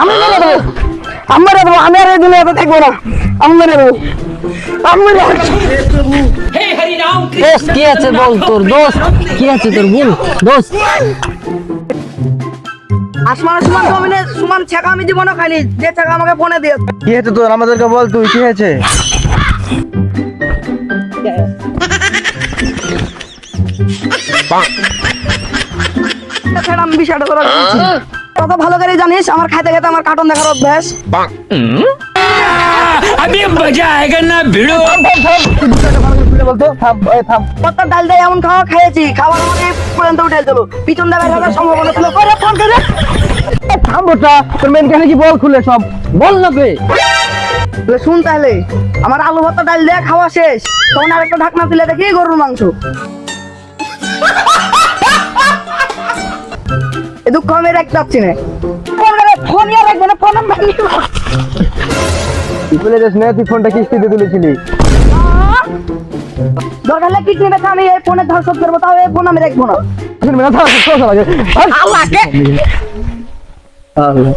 আমি মেরে দেবো। আমি আর এই দুনিয়াতে থাকব না। আমি মেরে দেবো। আমি মেরে দেবো। কি আছে বল তোর? দোস্ত কি আছে তোর বল? দোস্ত। আসমান সমান জমিনে সমান ছেঁকা আমি দিব না খালি যে ছেঁকা আমাকে ফোনে দিয়ে কি হয়েছে তোর? আমাদেরকে বল তুই কি হয়েছে ছেড়ে আমি বিষয়টা তোরা তোরা ভালো করে জানিস? আমার খাইতে খাইতে আমার কার্টুন দেখার অভ্যাস। আমি মজা আয়গা না ভিড়ো। ডাল এমন খাওয়া খাবার পর্যন্ত পিছন করে মেন কি বল খুলে সব? শুন তাহলে আমার আলু ভর্তা ডাল দিয়ে খাওয়া শেষ। তখন আরেকটা ঢাকনা তুলে দেখি গরুর মাংস। এ কমে আমি রাখতে পারছি না ফোন ইয়ে রাখব না ফোন নাম্বার বলে তুই বলে যাস না তুই ফোনটা কিস্তিতে তুলেছিলি দরকার কিডনি ব্যথা আমি এই ফোনে সব করব তাও এই ফোন আমি রাখব না আল্লাহ আল্লাহ